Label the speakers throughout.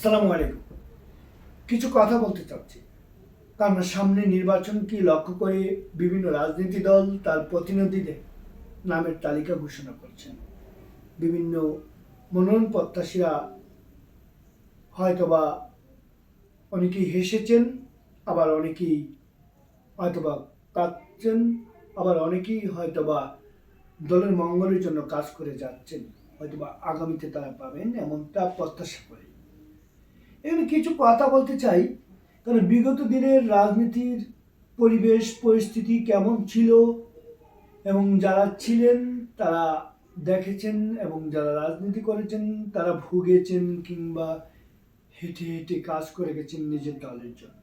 Speaker 1: আসসালামু আলাইকুম। কিছু কথা বলতে চাচ্ছি। কারণ সামনে নির্বাচনকে লক্ষ্য করে বিভিন্ন রাজনীতি দল তার প্রতিনিধিদের নামের তালিকা ঘোষণা করছেন। বিভিন্ন মনোনয়ন প্রত্যাশীরা হয়তোবা অনেকেই হেসেছেন, আবার অনেকেই হয়তোবা কাঁদছেন, আবার অনেকেই হয়তোবা দলের মঙ্গলের জন্য কাজ করে যাচ্ছেন। হয়তোবা আগামীতে তারা পাবেন এমনটা প্রত্যাশা করি। এখানে কিছু কথা বলতে চাই, কারণ বিগত দিনের রাজনীতির পরিবেশ, পরিস্থিতি কেমন ছিল এবং যারা ছিলেন, তারা দেখেছেন এবং যারা রাজনীতি করেছেন, তারা ভুগেছেন কিংবা হেঁটে হেঁটে কাজ করে গেছেন নিজের দলের জন্য।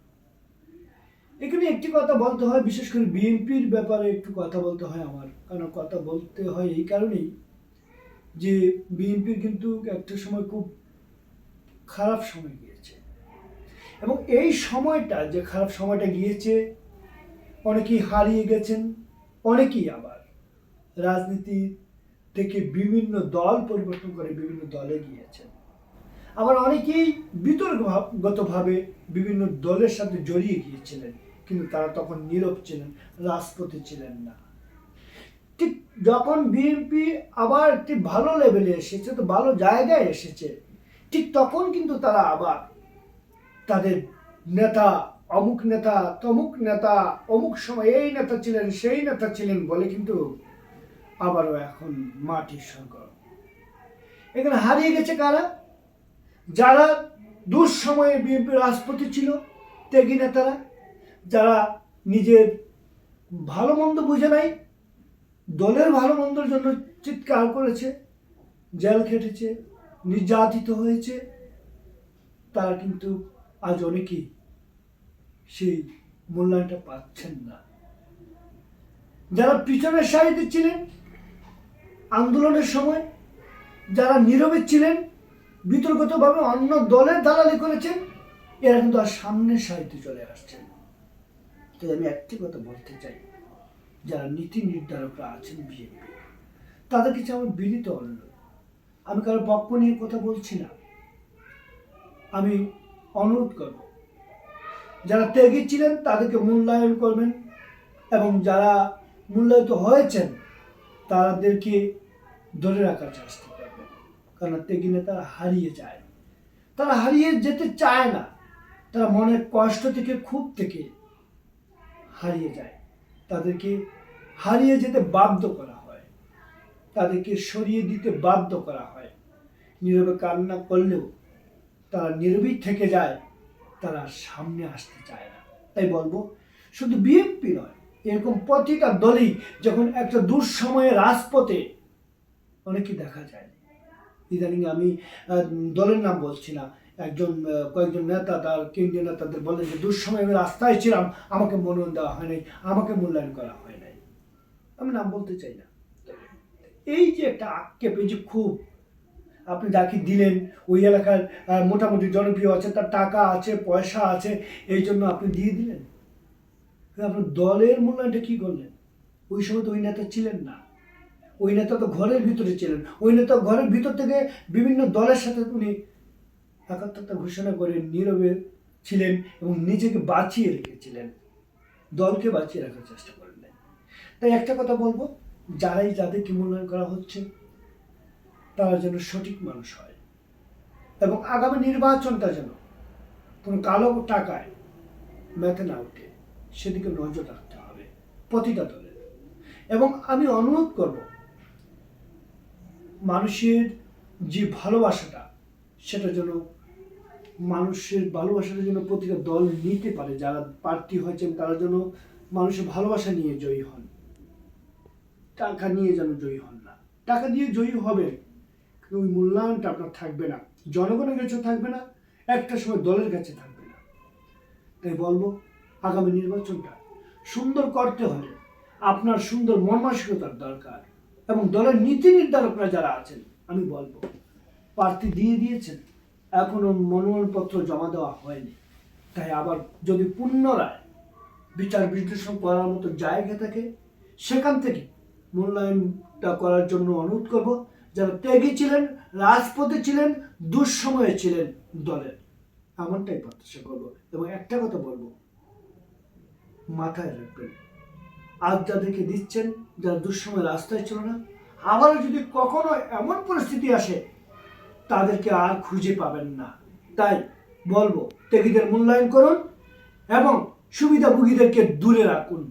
Speaker 1: এখানে একটি কথা বলতে হয়, বিশেষ করে বিএনপির ব্যাপারে একটু কথা বলতে হয় আমার। কারণ কথা বলতে হয় এই কারণেই যে বিএনপির কিন্তু একটা সময় খুব খারাপ সময় গিয়েছে। এবং এই সময়টা যে খারাপ সময়টা গিয়েছে, অনেকেই হারিয়ে গেছেন, অনেকেই আবার রাজনীতি থেকে বিভিন্ন দল পরিবর্তন করে বিভিন্ন দলে গিয়েছেন। আবার অনেকেই বিতর্কগতভাবে বিভিন্ন দলের সাথে জড়িয়ে গিয়েছিলেন, কিন্তু তারা তখন নীরব ছিলেন, রাজপথে ছিলেন না। ঠিক যখন বিএনপি আবার একটি ভালো লেভেলে এসেছে, তো ভালো জায়গায় এসেছে ঠিক তখন কিন্তু তারা আবার তাদের নেতা, অমুক নেতা, তমুক নেতা, অমুক সময় এই নেতা ছিলেন, সেই নেতা ছিলেন বলে কিন্তু আবারও এখন মাটির সরকার এখানে হারিয়ে গেছে কারা? যারা দুঃসময়ে বিএনপি রাজপতি ছিল, ত্যাগী নেতারা, যারা নিজের ভালো মন্দ বুঝে নাই, দলের ভালো মন্দর জন্য চিৎকার করেছে, জেল খেটেছে নির্যাতিত হয়েছে, তারা কিন্তু আজ অনেকেই সেই মূল্যায়নটা পাচ্ছেন না। যারা পিছনের সারিতে ছিলেন আন্দোলনের সময়, যারা নীরবে ছিলেন, বিতর্কতভাবে অন্য দলের দালালি করেছেন, এরা কিন্তু আর সামনের সারিতে চলে আসছেন তাই আমি একটি কথা বলতে চাই, যারা নীতি নির্ধারকরা আছেন বিএনপি, তাদের কাছে আমার বিনীত অনুরোধ। আমি কারও পক্ষ নিয়ে কথা বলছি না। আমি অনুরোধ করব, যারা ত্যাগী ছিলেন তাদেরকে মূল্যায়ন করবেন এবং যারা মূল্যায়িত হয়েছেন তাদেরকে ধরে রাখার চেষ্টা করবেন। কারণ ত্যাগী নেতারা হারিয়ে যায়। তারা হারিয়ে যেতে চায় না। তারা মনের কষ্ট থেকে খুব থেকে হারিয়ে যায়। তাদেরকে হারিয়ে যেতে বাধ্য করা তাদেরকে সরিয়ে দিতে বাধ্য করা হয়। নীরবে কান্না করলেও তারা নীরবেই থেকে যায়, তারা সামনে আসতে চায় না। তাই বলব, শুধু বিএনপি নয়, এরকম প্রতিটা দলই যখন একটা দুঃসময়ে রাজপথে অনেকে দেখা যায়। ইদানিং আমি দলের নাম বলছি না একজন কয়েকজন নেতা তার কেন্দ্রীয় নেতাদের বলেন যে, দুঃসময় আমি রাস্তায় ছিলাম, আমাকে মনোনয়ন দেওয়া হয় নাই, আমাকে মূল্যায়ন করা হয় নাই। আমি নাম বলতে চাই না। এই যে একটা আক্ষেপ, এই যে খুব, আপনি যাকে দিলেন, ওই এলাকার মোটামুটি জনপ্রিয় আছে, তার টাকা আছে, পয়সা আছে, এই জন্য আপনি দিয়ে দিলেন? আপনার দলের মূল্যায়নটা কি করলেন? ওই সময় তো ওই নেতা ছিলেন না। ওই নেতা তো ঘরের ভিতরে ছিলেন। ওই নেতা ঘরের ভিতর থেকে বিভিন্ন দলের সাথে উনি একাত্মতা ঘোষণা করে নীরবে ছিলেন এবং নিজেকে বাঁচিয়ে রেখেছিলেন। দলকে বাঁচিয়ে রাখার চেষ্টা করলেন। তাই একটা কথা বলব যারাই যাদেরকে মূল্যায়ন করা হচ্ছে, তারা যেন সঠিক মানুষ হয়। এবং আগামী নির্বাচনটা যেন কোনো কালো টাকায় মেতে না উঠে, সেদিকে নজর রাখতে হবে প্রতিটা দলের। এবং আমি অনুরোধ করব, মানুষের যে ভালোবাসাটা, সেটা যেন মানুষের ভালোবাসাটা যেন প্রতিটা দল নিতে পারে, যারা প্রার্থী হয়েছেন, তারা যেন মানুষের ভালোবাসা নিয়ে জয়ী হন। টাকা নিয়ে যেন জয়ী হন না। টাকা দিয়ে জয়ী হবে কিন্তু ওই মূল্যায়নটা আপনার থাকবে না। জনগণের কাছে থাকবে না, একটা সময় দলের কাছে থাকবে না। তাই বলব, আগামী নির্বাচনটা সুন্দর করতে হলে আপনার সুন্দর মানসিকতার দরকার এবং দলের নীতি নির্ধারকরা যারা আছেন, আমি বলব, প্রার্থী দিয়ে দিয়েছেন, এখনও মনোনয়নপত্র জমা দেওয়া হয়নি। তাই আবার যদি পুনরায় বিচার বিশ্লেষণ করার মতো জায়গা থাকে, সেখান থেকে মূল্যায়নটা করার জন্য অনুরোধ করব, যারা ত্যাগী ছিলেন, রাজপথে ছিলেন, দুঃসময়ে ছিলেন দলের। এমনটাই প্রত্যাশা করব এবং একটা কথা বলব। মাথায় রাখবেন, আজ যাদেরকে দিচ্ছেন, যারা দুঃসময় রাস্তায় ছিল না, আবারও যদি কখনো এমন পরিস্থিতি আসে, তাদেরকে আর খুঁজে পাবেন না। তাই বলব, ত্যাগীদের মূল্যায়ন করুন এবং সুবিধাভোগীদেরকে দূরে রাখুন।